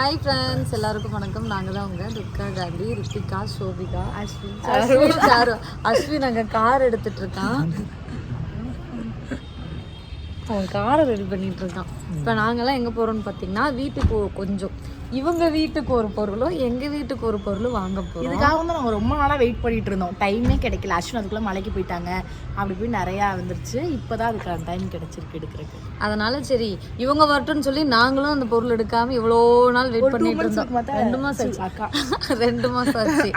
Hi friends எல்லாருக்கும் வணக்கம். நாங்கள் தான் உங்கள் துர்கா காந்தி ரித்திகா சோபிகா அஸ்வின். அஸ்வின் அஸ்வின். அங்கே கார் எடுத்துட்டு இருக்கான். அவன் காரை ரெடி பண்ணிட்டு இருக்கான் இப்போ நாங்கெல்லாம் எங்கே போகிறோம்னு பார்த்தீங்கன்னா வீட்டுக்கு கொஞ்சம். இவங்க வீட்டுக்கு ஒரு பொருளும் எங்கள் வீட்டுக்கு ஒரு பொருளும் வாங்க போகிறோம் இதுக்காக வந்து நாங்கள் ரொம்ப நாளாக வெயிட் பண்ணிட்டு இருந்தோம். டைமே கிடைக்கல. அஸ்வின் அதுக்குள்ளே மலைக்கு போயிட்டாங்க. அப்படி போய் நிறையா வந்துருச்சு. இப்போதான் அதுக்கான டைம் கிடைச்சிருக்கு எடுக்கிறதுக்கு. அதனால சரி இவங்க வரட்டும்னு சொல்லி நாங்களும் அந்த பொருள் எடுக்காம இவ்வளோ நாள் வெயிட் பண்ணிட்டு இருந்தோம். ரெண்டு மாசம் ஆச்சு அக்கா. ரெண்டு மாசம் ஆச்சு.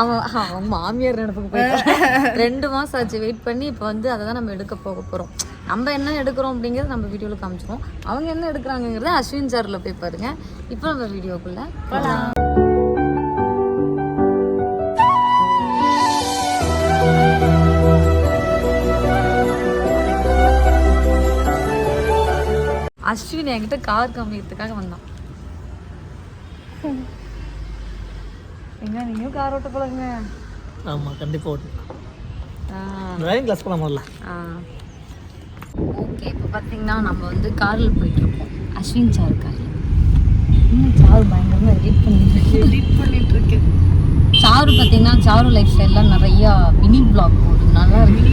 அவன் அவன் மாமியார் நினைப்புக்கு போயிட்டான். ரெண்டு மாசம் ஆச்சு. வெயிட் பண்ணி இப்போ வந்து அதை தான் நம்ம எடுக்க போக போறோம். நம்ம என்ன எடுக்கிறோம் அப்படிங்கிறது நம்ம வீடியோவில் காமிச்சிருவோம். அவங்க என்ன எடுக்கிறாங்கிறத அஸ்வின் சாரில் போய் பாருங்க. இப்போ நம்ம வீடியோக்குள்ள போகலாம் அஸ்வின் என்கிட்ட கார் காமிக்கிறதுக்காக வந்தான். எங்க நீயும் கார் ஓட்ட போலங்க. ஆமாம் கண்டிப்பாக ஓட்டு ஆ. டிரைவிங் கிளாஸ் போகலாம் முதல்ல. ஓகே இப்போ பார்த்தீங்கன்னா நம்ம வந்து காரில் போயிட்டுருக்கோம். அஸ்வின் சார் காரில் இன்னும் சாரு பயங்கரமாக எடிட் பண்ணிட்டு எடிட் பண்ணிட்டு இருக்கேன் சாரு பார்த்தீங்கன்னா சாரு லைஃப் ஸ்டைல்லாம் நிறையா மினி பிளாக் போடுது. நல்லா இருக்கு.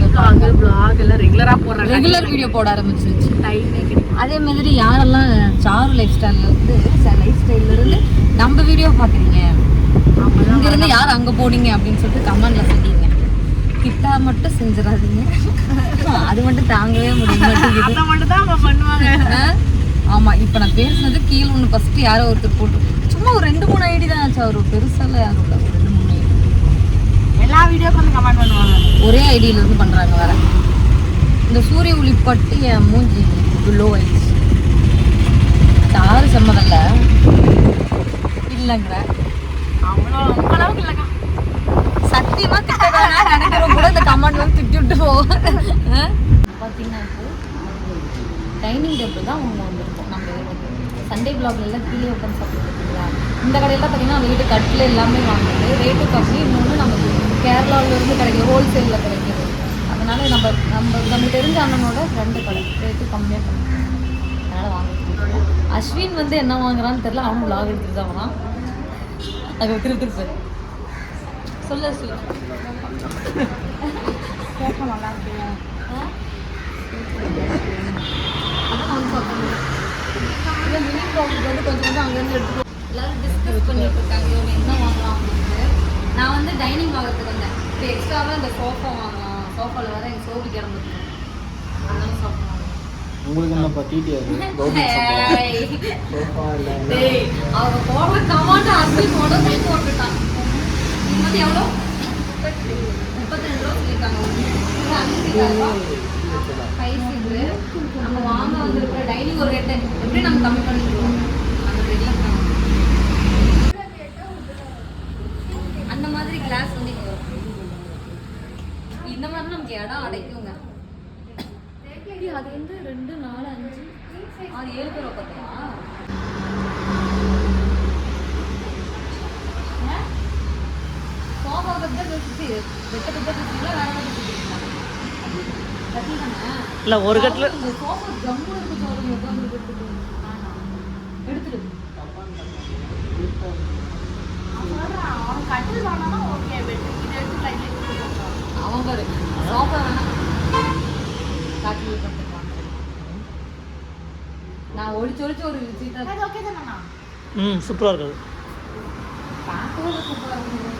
vlog எல்லாம் ரெகுலராக போடுறாங்க. ரெகுலர் வீடியோ போட ஆரம்பிச்சிருச்சு. டைமே கிடைக்கும் அதே மாதிரி யாரெல்லாம் சாரு லைஃப் ஸ்டைலில் இருந்து லைஃப் ஸ்டைல்ல இருந்து நம்ம வீடியோ பார்க்குறீங்க இங்கேருந்து யார் அங்கே போனீங்க அப்படின்னு சொல்லிட்டு கமெண்ட்ல சொல்லிடுங்க கிட்டா மட்டும் செஞ்சிடாதீங்க. அது மட்டும் தாங்கவே முடிய மாட்டேங்குது? ஆமா இப்ப நான் பேசுனது கீழே ஒண்ணு ஃபர்ஸ்ட் யாரோ ஒருத்தர் போட்டு சும்மா ஒரு ரெண்டு மூணு ஐடி தான் ஆச்சு அவர் பெருசால யாரும் இல்ல ஒரு ரெண்டு மூணு ஐடி. எல்லா வந்து கமெண்ட் பண்ணுவாங்க. ஒரே ஐடியில இருந்து பண்றாங்க வேற. இந்த சூரிய ஒளி பட்டு என் மூஞ்சி லோ ஆயிடுச்சு. யாரு சம்மதல்ல இல்லைங்கிற. அவ்வளோ உங்க அளவுக்கு இல்லைக்கா. சத்தியமா திட்டக்காரனா நினைக்கிறோம் கூட இந்த கமெண்ட் வந்து திட்டி விட்டு போவோம் பார்த்தீங்கன்னா இப்போ டைனிங் டேபிள் தான் ஒன்று வந்திருக்கும். நம்ம வீட்டுக்கு சண்டே பிளாக்ல எல்லாம் கீழே உட்காந்து சாப்பிட்டுருக்கீங்களா இந்த கடையில் பார்த்தீங்கன்னா நம்ம வீட்டு கட்டில் எல்லாமே வாங்குது ரேட்டு கம்மி இன்னொன்று நமக்கு கேரளாவிலேருந்து கிடைக்கிது ஹோல்சேலில் கிடைக்கிது அதனால நம்ம நம்ம நம்ம தெரிஞ்ச அண்ணனோட ஃப்ரெண்டு கடை. ரேட்டு கம்மியாக பண்ணுவோம் அதனால் வாங்க அஸ்வின் வந்து என்ன வாங்குறான்னு தெரியல. அவனும் vlog எடுத்துட்டு தான் வரான். அது திருப்பி சொல்லு அஸ்வின் கேட்க நல்லா இருக்கு அதான் வந்து பார்க்கணும். இல்ல mini problem வந்து கொஞ்சம் கொஞ்சம் அங்கேருந்து எடுத்துட்டு எல்லாரும் டிஸ்கஸ் பண்ணிட்டு இருக்காங்க. இவங்க என்ன வாங்கலாம் அப்படின்ட்டு. நான் வந்து டைனிங் வாங்குறதுக்கு வந்தேன். இப்போ எக்ஸ்ட்ராவாக இந்த சோஃபா வாங்கலாம் சோஃபாவில் வேற எங்கள் சோபி கிடந்துருக்கு அதனால சோஃபா உங்களுக்கு அவங்க போடுற கமாண்ட் உடனே போட்டுட்டான். வந்து எவ்வளோ? முப்பத்தி ரெண்டு ரூபா சொல்லியிருக்காங்க. இது சீட்டு நம்ம வாங்க வந்திருக்கிற டைனிங் ஒரு ரேட்டு எப்படி நம்ம கம்மி பண்ணிக்கிறோம்? அந்த மாதிரி கிளாஸ் வந்து இந்த மாதிரி நமக்கு இடம் அடைக்குங்க. அது வந்து ரெண்டு நாலு அஞ்சு. ஆறு ஏழு பேர் சோஃபா கட்டு வச்சு வெட்ட கட்டு வச்சுங்களா வேற மாதிரி வச்சுருக்கீங்களா கட்டில் தானே இல்லை ஒரு கட்டில் இந்த சோஃபா ஜம்மு இருக்கு பாருங்க உட்காந்து எடுத்துட்டு எடுத்துட்டு அவன் கட்டில் வாங்கினா ஓகே பெட் இதை எடுத்து லைட் அவன் பாரு சோஃபா வேணாம் காட்டில் பண்ணிருக்கான் நான் ஒளிச்சு ஒளிச்சு ஒரு சீட்டை ஓகே தானே ம் சூப்பராக இருக்குது. பார்க்கவே சூப்பராக இருக்குது.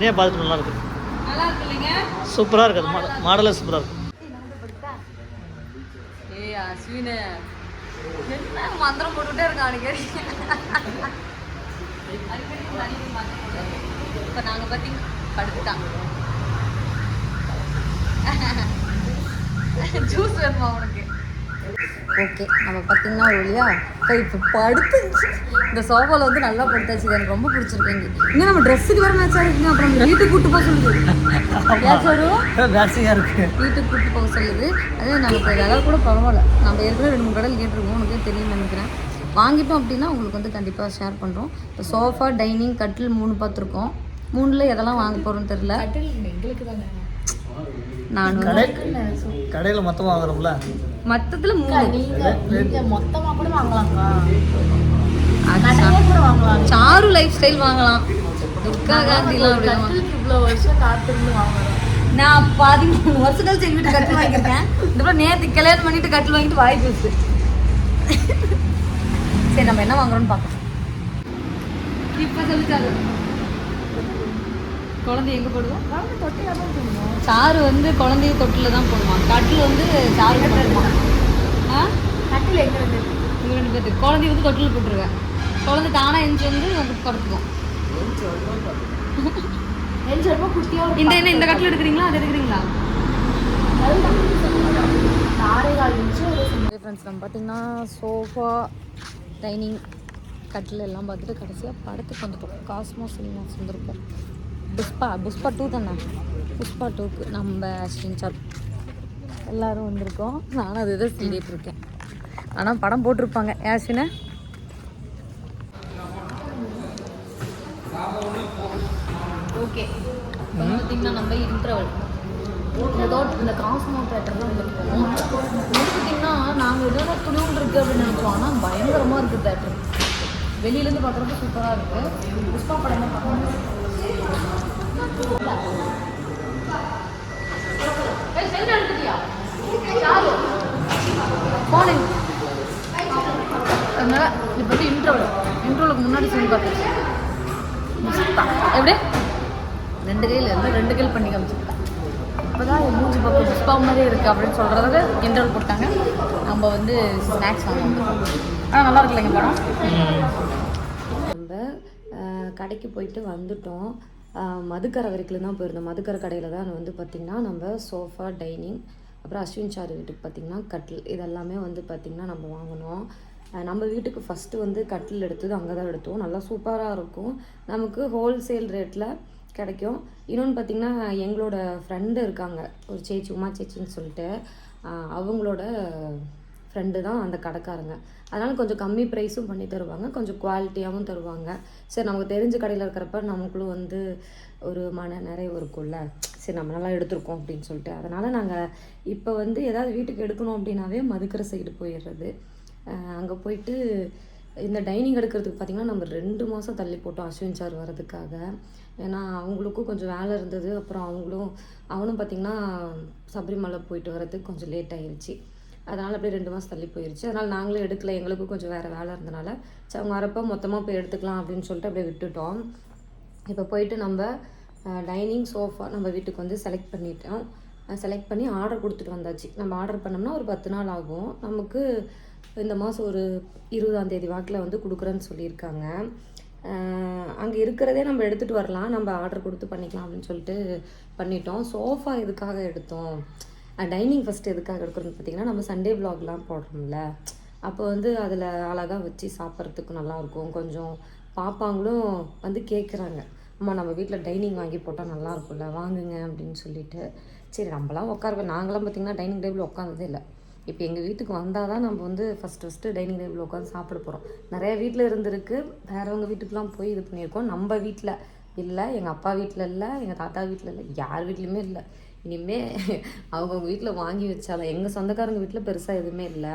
இதே பார்த்துட்டு நல்லா இருக்குது. நல்லா இருக்கு இல்லைங்க சூப்பராக இருக்குது. மாடல் மாடலே சூப்பராக இருக்குது ஏய் அஸ்வினு. என்ன மந்திரம் போட்டுட்டே இருக்கான் அடிக்கடி? இப்போ நாங்கள் பற்றி படுத்துட்டான். ஜூஸ் வேணுமா உனக்கு? ஓகே நம்ம பார்த்தீங்கன்னா ஒரு வழியா இப்போ இப்போ படுத்து இந்த சோஃபாவில் வந்து நல்லா படுத்தாச்சு இது எனக்கு ரொம்ப பிடிச்சிருக்கு இன்னும் நம்ம ட்ரெஸ்ஸுக்கு வேறு மேட்ச் ஆகிருக்குங்க அப்புறம் வீட்டுக்கு கூட்டு போக சொல்லுது. இருக்குது வீட்டுக்கு கூட்டு போக சொல்லுது. அதே நமக்கு அதெல்லாம் கூட பரவாயில்ல. நம்ம ஏற்கனவே ரெண்டு மூணு கடையில் கேட்டிருக்கோம் உனக்கே தெரியும்னு நினைக்கிறேன். வாங்கிட்டோம் அப்படின்னா உங்களுக்கு வந்து கண்டிப்பாக ஷேர் பண்ணுறோம் இப்போ சோஃபா டைனிங் கட்டில் மூணு பார்த்துருக்கோம். மூணில் எதெல்லாம் வாங்க போகிறோன்னு தெரில கட்டில் எங்களுக்கு தானே? நான் கடையில் மொத்தமாக வாங்குறோம்ல? மொத்தத்துல மூணு. மொத்தமா கூட வாங்கலாம்க்கா. வாங்கலாம். சாரு லைஃப் ஸ்டைல் வாங்கலாம். துர்கா காந்திலாம் கட்டிலுக்கு இவ்வளவு வருஷம் காத்திருந்து வாங்குறோம். நான் பதிமூணு வருஷம் கழிச்சு எங்க வீட்டு கட்டில் வாங்கியிருக்கேன். இந்த நேற்று கல்யாணம் பண்ணிட்டு கட்டில் வாங்கிட்டு வாய் பேசு. சரி நம்ம என்ன வாங்குறோம்னு பார்க்கலாம். இப்போ சொல்லிட்டாரு குழந்தை எங்க போடுவோம்? சாரு வந்து குழந்தைய தொட்டில தான் போடுவான் கட்டில் வந்து சாரு போடுவான் ஆ? கட்டில் எங்க இருக்கு இவங்க ரெண்டு பேர்த்துக்கு குழந்தைய வந்து தொட்டில் போட்டுருவேன். குழந்தை தானா எஞ்சி வந்து வந்து படுத்துக்கும். எந்த ரூபாய் குட்டியா ஒரு இந்த என்ன இந்த கட்டில் எடுக்கிறீங்களா? அது எடுக்கிறீங்களா? ஃப்ரெண்ட்ஸ் நம்ம பார்த்தீங்கன்னா சோஃபா டைனிங் கட்டில் எல்லாம் பார்த்துட்டு கடைசியாக படத்துக்கு வந்துட்டோம். காஸ்மோ சினிமாஸ் வந்திருக்கோம். புஷ்பா புஷ்பா டூ தானே? புஷ்பா டூக்கு நம்ம அஸ்வின் சார். எல்லாரும் வந்திருக்கோம். நானும் அது இதை சொல்லிட்டு இருக்கேன் ஆனால் படம் போட்டிருப்பாங்க. அஸ்வினை? ஓகே. பார்த்தீங்கன்னா நம்ம இன்டர்வல் தோட் இந்த காஸ்மோ தேட்டர் தான் வந்திருக்கோம் வந்து பார்த்தீங்கன்னா நாங்கள் ஏதோ துணிவுண்டு இருக்குது அப்படின்னு நினச்சோம். ஆனால் பயங்கரமாக இருக்குது தேட்டர் வெளியிலேருந்து பார்க்குறப்ப சூப்பராக இருக்குது புஷ்பா படம் தான் பார்க்கணும். அதனால இப்போ வந்து இன்டர்வல் இன்டர்வலுக்கு முன்னாடி சீன் பார்த்துருச்சு எப்படி ரெண்டு கையில் இல்லை ரெண்டு கையில் பண்ணி காமிச்சிருக்கேன் என் மூஞ்சி பக்கம் புஷ்பா மாதிரியே இருக்குது அப்படின்னு சொல்கிறதுக்கு இன்டர்வல் போட்டாங்க. நம்ம வந்து ஸ்நாக்ஸ் வாங்குவோம் ஆனால் நல்லா இருக்குல்லைங்க படம். நம்ம அஹ், கடைக்கு போயிட்டு வந்துட்டோம். மதுக்கரை வரைக்கும் தான் போயிருந்தோம். மதுக்கரை கடையில் தான் வந்து பார்த்திங்கன்னா நம்ம சோஃபா டைனிங் அப்புறம் அஸ்வின் சார் வீட்டுக்கு பார்த்திங்கன்னா கட்டில் இதெல்லாமே வந்து பார்த்திங்கன்னா நம்ம வாங்கினோம். நம்ம வீட்டுக்கு ஃபஸ்ட்டு வந்து கட்டில் எடுத்தது அங்கே தான் எடுத்தோம். நல்லா சூப்பராக இருக்கும். நமக்கு ஹோல்சேல் ரேட்டில் கிடைக்கும். இன்னொன்று பார்த்திங்கன்னா எங்களோட ஃப்ரெண்டு இருக்காங்க. ஒரு சேச்சி உமா சேச்சின்னு சொல்லிட்டு அவங்களோட ஃப்ரெண்டு தான் அந்த கடைக்காரங்க. அதனால் கொஞ்சம் கம்மி ப்ரைஸும் பண்ணி தருவாங்க. கொஞ்சம் குவாலிட்டியாகவும் தருவாங்க. சரி நமக்கு தெரிஞ்ச கடையில் இருக்கிறப்ப நமக்குள்ளும் வந்து ஒரு மன நிறைவு இருக்கும்ல. சரி நம்ம நல்லா எடுத்திருக்கோம் அப்படின்னு சொல்லிட்டு. அதனால் நாங்கள் இப்போ வந்து ஏதாவது வீட்டுக்கு எடுக்கணும் அப்படின்னாவே மதுக்கரை சைடு போயிடுறது. அங்கே போயிட்டு இந்த டைனிங் எடுக்கிறதுக்கு பார்த்திங்கன்னா நம்ம ரெண்டு மாதம் தள்ளி போட்டோம் அஸ்வின் சார் வர்றதுக்காக. ஏன்னா அவங்களுக்கும் கொஞ்சம் வேலை இருந்தது. அப்புறம் அவங்களும் அவனும் பார்த்திங்கன்னா சபரிமலை போயிட்டு வர்றதுக்கு கொஞ்சம் லேட் ஆயிடுச்சு அதனால் அப்படியே ரெண்டு மாதம் தள்ளி போயிருச்சு. அதனால் நாங்களும் எடுக்கல. எங்களுக்கும் கொஞ்சம் வேறு வேலை இருந்தனால சரி அவங்க வரப்போ மொத்தமாக போய் எடுத்துக்கலாம் அப்படின்னு சொல்லிட்டு அப்படியே விட்டுட்டோம். இப்போ போயிட்டு நம்ம டைனிங் சோஃபா நம்ம வீட்டுக்கு வந்து செலக்ட் பண்ணிட்டோம். செலக்ட் பண்ணி ஆர்டர் கொடுத்துட்டு வந்தாச்சு. நம்ம ஆர்டர் பண்ணோம்னா ஒரு பத்து நாள் ஆகும். நமக்கு இந்த மாதம் ஒரு இருபதாம் தேதி வாக்கில் வந்து கொடுக்குறேன்னு சொல்லியிருக்காங்க. அங்கே இருக்கிறதே நம்ம எடுத்துகிட்டு வரலாம். நம்ம ஆர்டர் கொடுத்து பண்ணிக்கலாம் அப்படின்னு சொல்லிட்டு பண்ணிட்டோம். சோஃபா எதுக்காக எடுத்தோம்? டைனிங் ஃபஸ்ட்டு எதுக்காக எடுக்கிறோம்னு பார்த்தீங்கன்னா நம்ம சண்டே விலாக்லாம் போடுறோம்ல. அப்போ வந்து அதில் அழகாக வச்சு சாப்பிட்றதுக்கு நல்லாயிருக்கும். கொஞ்சம் பாப்பாங்களும் வந்து கேட்குறாங்க அம்மா நம்ம வீட்டில் டைனிங் வாங்கி போட்டால் நல்லா இருக்கும்ல வாங்குங்க அப்படின்னு சொல்லிட்டு. சரி நம்மளாம் உட்கார நாங்களாம் பார்த்திங்கன்னா டைனிங் டேபிள் உட்காந்ததே இல்லை. இப்போ எங்கள் வீட்டுக்கு வந்தால் தான் நம்ம வந்து ஃபஸ்ட்டு ஃபஸ்ட்டு டைனிங் டேபிள் உட்காந்து சாப்பிட போகிறோம் நிறைய வீட்டில் இருந்திருக்கு. வேறவங்க வீட்டுக்கெலாம் போய் இது பண்ணியிருக்கோம். நம்ம வீட்டில் இல்லை எங்கள் அப்பா வீட்டில் இல்லை எங்கள் தாத்தா வீட்டில் இல்லை யார் வீட்லேயுமே இல்லை. இனிமே அவங்கவுங்க வீட்டில் வாங்கி வச்சாலும் எங்கள் சொந்தக்காரங்க வீட்டில் பெருசாக எதுவுமே இல்லை.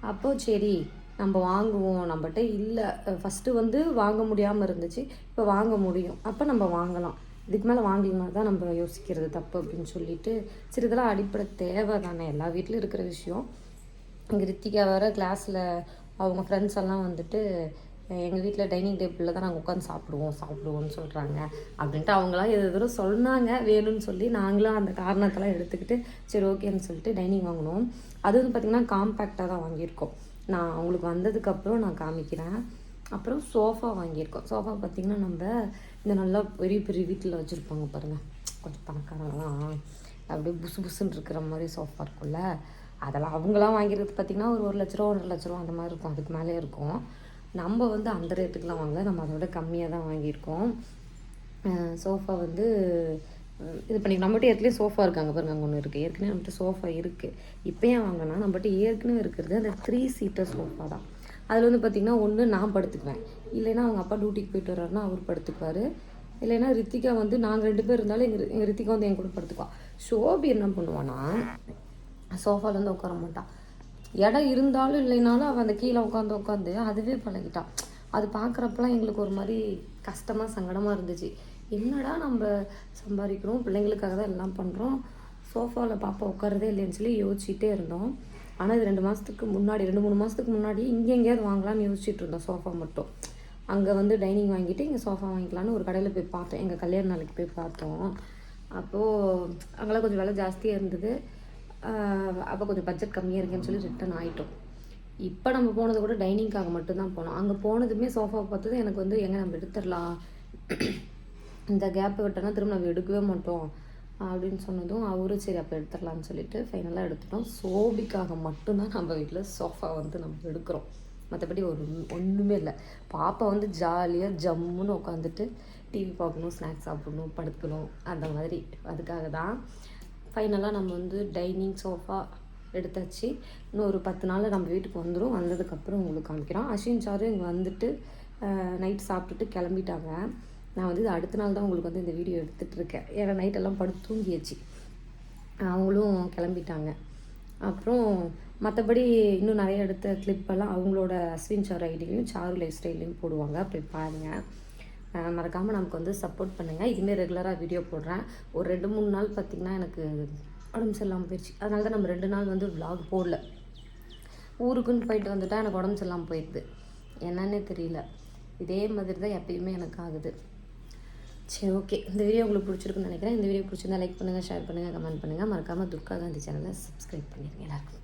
அப்போது சரி நம்ம வாங்குவோம். நம்மகிட்ட இல்லை. ஃபஸ்ட்டு வந்து வாங்க முடியாமல் இருந்துச்சு. இப்போ வாங்க முடியும். அப்போ நம்ம வாங்கலாம். இதுக்கு மேலே வாங்கலைன்னா தான் நம்ம யோசிக்கிறது தப்பு அப்படின்னு சொல்லிட்டு சரி இதெல்லாம் அடிப்படை தேவை தானே எல்லா வீட்லேயும் இருக்கிற விஷயம். இங்கே ரித்திகா வேறு கிளாஸில் அவங்க ஃப்ரெண்ட்ஸ் எல்லாம் வந்துட்டு எங்கள் வீட்டில் டைனிங் டேபிளில் தான் நாங்கள் உட்காந்து சாப்பிடுவோம் சாப்பிடுவோம்னு சொல்கிறாங்க அப்படின்ட்டு அவங்களாம் எது எதுவும் சொன்னாங்க வேணும்னு சொல்லி நாங்களும் அந்த காரணத்தெல்லாம் எடுத்துக்கிட்டு சரி ஓகேன்னு சொல்லிட்டு டைனிங் வாங்கினோம். அது வந்து பார்த்திங்கன்னா காம்பேக்டாக தான் வாங்கியிருக்கோம். நான் அவங்களுக்கு வந்ததுக்கப்புறம் நான் காமிக்கிறேன். அப்புறம் சோஃபா வாங்கியிருக்கோம். சோஃபா பார்த்திங்கன்னா நம்ம இந்த நல்லா பெரிய பெரிய வீட்டில் வச்சுருப்பாங்க பாருங்கள் கொஞ்சம் பணக்காரங்களாம். அப்படியே புசு புசுன்னு இருக்கிற மாதிரி சோஃபா இருக்கும்ல. அதெல்லாம் அவங்களாம் வாங்கியிருக்கிறது பார்த்திங்கன்னா ஒரு ஒரு லட்ச ரூபா ஒன்றரை லட்ச ரூபா அந்த மாதிரி இருக்கும். அதுக்கு மேலே இருக்கும். நம்ம வந்து அந்த ரேட்டுக்கெலாம் வாங்கல. நம்ம அதை விட கம்மியாக தான் வாங்கியிருக்கோம். சோஃபா வந்து இது பண்ணி நம்மகிட்ட ஏற்கனவே சோஃபா இருக்காங்க பாருங்க அங்கே ஒன்று இருக்குது ஏற்கனவே நம்மகிட்ட சோஃபா இருக்குது இப்போ ஏன் வாங்கினா நம்மகிட்ட ஏற்கனவே இருக்கிறது அந்த த்ரீ சீட்டர் சோஃபா தான். அதில் வந்து பார்த்திங்கன்னா ஒன்று நான் படுத்துக்குவேன். இல்லைன்னா அவங்க அப்பா டியூட்டிக்கு போயிட்டு வர்றாருன்னா அவர் படுத்துக்குவார் இல்லைன்னா ரித்திகா வந்து நாங்கள் ரெண்டு பேர் இருந்தாலும் எங்கள் எங்கள் ரித்திகா வந்து என் கூட படுத்துக்குவா. ஷோபி என்ன பண்ணுவான்னா வந்து உட்கார மாட்டான் இடம் இருந்தாலும் இல்லைனாலும் அவள் அந்த கீழே உட்காந்து உட்காந்து அதுவே பழகிட்டான். அது பார்க்குறப்பெல்லாம் எங்களுக்கு ஒரு மாதிரி கஷ்டமாக சங்கடமாக இருந்துச்சு. என்னடா நம்ம சம்பாதிக்கிறோம் பிள்ளைங்களுக்காக தான் எல்லாம் பண்ணுறோம் சோஃபாவில் பாப்பா உட்காரதே இல்லைன்னு சொல்லி யோசிச்சுட்டே இருந்தோம். ஆனால் இது ரெண்டு மாதத்துக்கு முன்னாடி ரெண்டு மூணு மாதத்துக்கு முன்னாடி இங்கே எங்கேயாவது வாங்கலாம்னு யோசிச்சுட்டு இருந்தோம் சோஃபா மட்டும். அங்கே வந்து டைனிங் வாங்கிட்டு இங்கே சோஃபா வாங்கிக்கலான்னு ஒரு கடையில் போய் பார்த்தோம். எங்கள் கல்யாண நாளைக்கு போய் பார்த்தோம். அப்போது அங்கெல்லாம் கொஞ்சம் விலை ஜாஸ்தியாக இருந்தது. அப்போ கொஞ்சம் பட்ஜெட் கம்மியாக இருக்குன்னு சொல்லி ரிட்டர்ன் ஆகிட்டோம் இப்போ நம்ம போனது கூட டைனிங்காக மட்டும்தான் போனோம். அங்கே போனதுமே சோஃபா பார்த்தது எனக்கு வந்து எங்கே நம்ம எடுத்துடலாம்? இந்த கேப்பை விட்டோன்னா திரும்ப நம்ம எடுக்கவே மாட்டோம். அப்படின்னு சொன்னதும் அவரும் சரி அப்போ எடுத்துடலாம்னு சொல்லிட்டு ஃபைனலாக எடுத்துட்டோம். சோபிக்காக மட்டும்தான் நம்ம வீட்டில் சோஃபா வந்து நம்ம எடுக்கிறோம். மற்றபடி ஒரு ஒன்றுமே இல்லை. பாப்பா வந்து ஜாலியாக ஜம்முன்னு உட்காந்துட்டு டிவி பார்க்கணும் ஸ்நாக்ஸ் சாப்பிடணும் படுக்கணும் அந்த மாதிரி. அதுக்காக தான் ஃபைனலாக நம்ம வந்து டைனிங் சோஃபா எடுத்தாச்சு. இன்னும் ஒரு பத்து நாளில் நம்ம வீட்டுக்கு வந்துடும் வந்ததுக்கப்புறம் உங்களுக்கு காமிக்கிறோம். அஸ்வின் சாரு இங்கே வந்துட்டு நைட் சாப்பிட்டுட்டு கிளம்பிட்டாங்க. நான் வந்து இது அடுத்த நாள் தான் உங்களுக்கு வந்து இந்த வீடியோ எடுத்துகிட்ருக்கேன் ஏன்னா நைட்டெல்லாம் படுத்து தூங்கியாச்சு. அவங்களும் கிளம்பிட்டாங்க. அப்புறம் மற்றபடி இன்னும் நிறைய எடுத்த கிளிப்பெல்லாம் அவங்களோட அஸ்வின் சார் ஐடிலையும் சாரு லைஃப் ஸ்டைல்லையும் போடுவாங்க. அப்படி பாருங்கள் மறக்காமல் நமக்கு வந்து சப்போர்ட் பண்ணுங்கள் இதுமாரி ரெகுலராக வீடியோ போடுறேன். ஒரு ரெண்டு மூணு நாள் பார்த்திங்கன்னா எனக்கு உடம்பு சரியில்லாமல் போயிடுச்சு அதனால தான் நம்ம ரெண்டு நாள் வந்து விலாக் போடல. ஊருக்குன்னு போயிட்டு வந்துட்டால் எனக்கு உடம்பு சரியில்லாமல் போயிடுது என்னன்னே தெரியல. இதே மாதிரி தான் எப்பயுமே எனக்கு ஆகுது. சரி ஓகே இந்த வீடியோ உங்களுக்கு பிடிச்சிருக்குன்னு நினைக்கிறேன். இந்த வீடியோ பிடிச்சிருந்தா லைக் பண்ணுங்கள் ஷேர் பண்ணுங்கள் கமெண்ட் பண்ணுங்கள் மறக்காமல் துர்கா காந்தி சேனலை சப்ஸ்கிரைப் பண்ணிடுங்க எல்லாருக்கும்